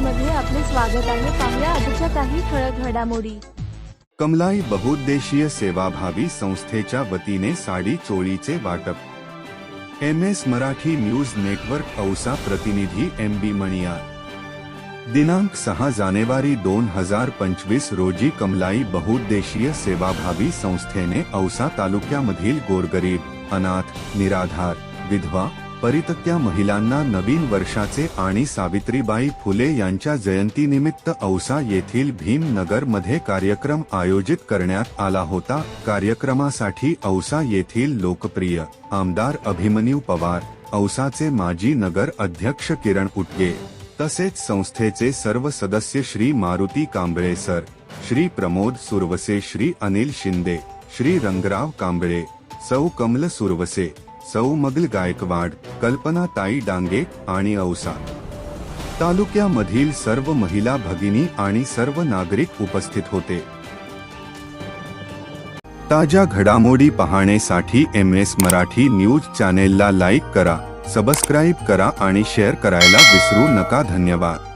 स्वागत आहे. पाहुया आजच्या काही ठळक घडामोडी. कमलाई बहुउद्देशीय सेवाभावी संस्थेच्या वतीने साडी चोळीचे वाटप. M S Marathi news network Ausa प्रतिनिधी एम बी मणियार. दिनांक सहा जानेवारी दोन हजार पंचवीस रोजी कमलाई बहुउद्देशीय सेवाभावी संस्थेने औसा तालुक्यामधील गोरगरीब अनाथ निराधार विधवा परितक्त्या महिलांना नवीन वर्षाचे आणि सावित्रीबाई फुले यांच्या जयंतीनिमित्त औसा येथील भीमनगरमध्ये कार्यक्रम आयोजित करण्यात आला होता. कार्यक्रमासाठी औसा येथील लोकप्रिय आमदार अभिमन्यू पवार औसाचे माजी नगर अध्यक्ष किरण उटगे तसेच संस्थेचे सर्व सदस्य श्री मारुती कांबळे सर श्री प्रमोद सुरवसे श्री अनिल शिंदे श्री रंगराव कांबळे सौ कमल सुरवसे सौ मगल गायकवाड कल्पना ताई डांगे आणि औसा. तालुक्यामधील सर्व महिला भगिनी आणि सर्व नागरिक उपस्थित होते. ताज्या घडामोडी पाहण्यासाठी एम एस मराठी न्यूज चॅनेलला लाईक करा सबस्क्राईब करा आणि शेअर करायला विसरू नका. धन्यवाद.